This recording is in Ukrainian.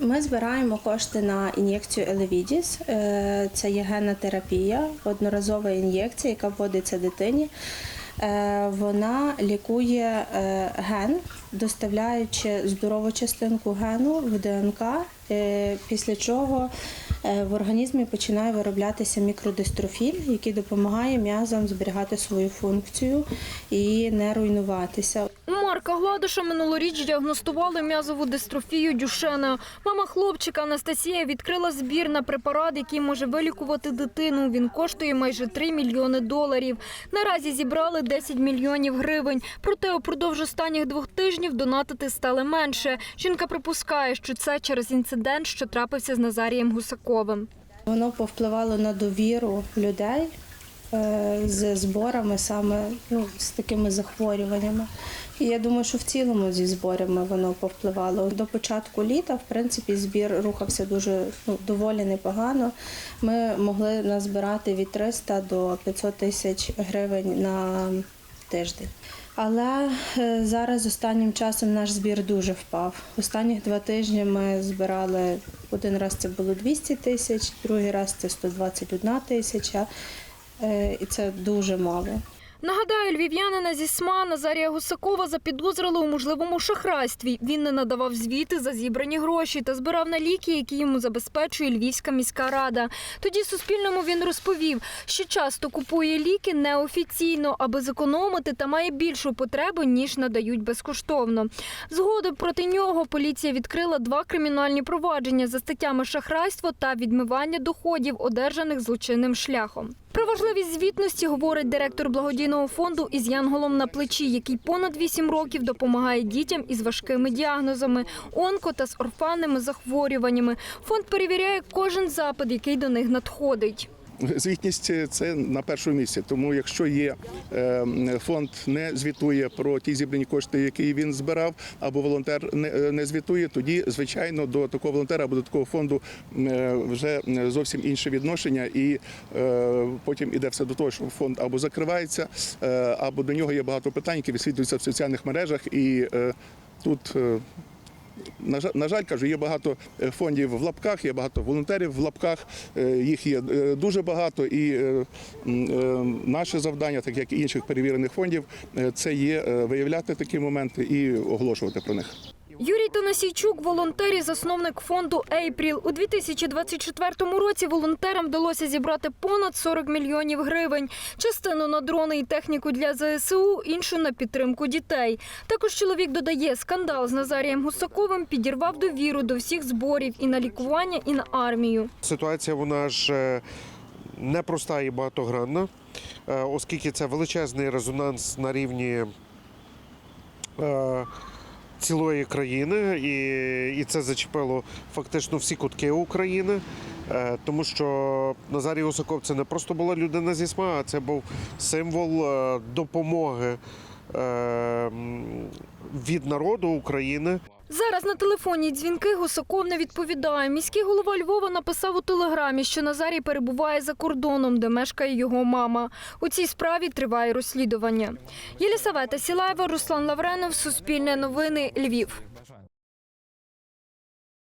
Ми збираємо кошти на ін'єкцію Елевідіс. Е, Це є генна терапія, одноразова ін'єкція, яка вводиться дитині. Е, Вона лікує е, ген, доставляючи здорову частинку гену в ДНК, після чого в організмі починає вироблятися мікродистрофіль, який допомагає м'язам зберігати свою функцію і не руйнуватися. Марка Гладиша минулоріч діагностували м'язову дистрофію Дюшена. Мама хлопчика Анастасія відкрила збір на препарат, який може вилікувати дитину. Він коштує майже 3 мільйони доларів. Наразі зібрали 10 мільйонів гривень. Проте упродовж останніх двох тижнів донатити стали менше. Жінка припускає, що це через інцидент, що трапився з Назарієм Гусаковим. Воно повпливало на довіру людей е, з зборами саме ну, з такими захворюваннями. І я думаю, що в цілому зі зборами воно повпливало. До початку літа, в принципі, збір рухався дуже ну, доволі непогано. Ми могли назбирати від 300 до 500 тисяч гривень на тиждень. Але е, зараз останнім часом наш збір дуже впав. Останніх два тижні ми збирали один раз це було 200 тисяч, другий раз це 121 тисяча, Е, і це дуже мало. Нагадаю, львів'янина зі СМА Назарія Гусакова запідозрили у можливому шахрайстві. Він не надавав звіти за зібрані гроші та збирав на ліки, які йому забезпечує Львівська міська рада. Тоді Суспільному він розповів, що часто купує ліки неофіційно, аби зекономити та має більшу потребу, ніж надають безкоштовно. Згодом проти нього поліція відкрила два кримінальні провадження за статтями шахрайство та відмивання доходів, одержаних злочинним шляхом. Про важливість звітності говорить директор благодійного фонду із янголом на плечі, який понад 8 років допомагає дітям із важкими діагнозами, онко та з орфанними захворюваннями. Фонд перевіряє кожен запит, який до них надходить. Звітність це на першому місці. Тому якщо є е, фонд не звітує про ті зібрані кошти, які він збирав, або волонтер не, е, звітує, тоді звичайно до такого волонтера або до такого фонду е, вже зовсім інше відношення, і е, потім іде все до того, що фонд або закривається, е, або до нього є багато питань, які висвітлюються в соціальних мережах, і е, тут. На жаль, кажу, є багато е, фондів в лапках, є багато волонтерів в лапках. е, Їх є е, дуже багато. І наше завдання, так як і інших перевірених фондів, це є виявляти такі моменти і оголошувати про них. Юрій Танасійчук, волонтер і засновник фонду Ейпріл. У 2024 році волонтерам вдалося зібрати понад 40 мільйонів гривень. Частину на дрони і техніку для ЗСУ, іншу на підтримку дітей. Також чоловік додає, скандал з Назарієм Гусаковим підірвав довіру до всіх зборів і на лікування, і на армію. Ситуація вона ж е, непроста і багатогранна, е, оскільки це величезний резонанс на рівні е, цілої країни, і, і це зачепило фактично всі кутки України. Е, Тому що Назарій Усаков це не просто була людина зі СМА, а це був символ е, допомоги е, від народу України. Зараз на телефонні дзвінки Гусаков не відповідає. Міський голова Львова написав у телеграмі, що Назарій перебуває за кордоном, де мешкає його мама. У цій справі триває розслідування. Єлісавета Сілаєва, Руслан Лавренов, Суспільне новини, Львів.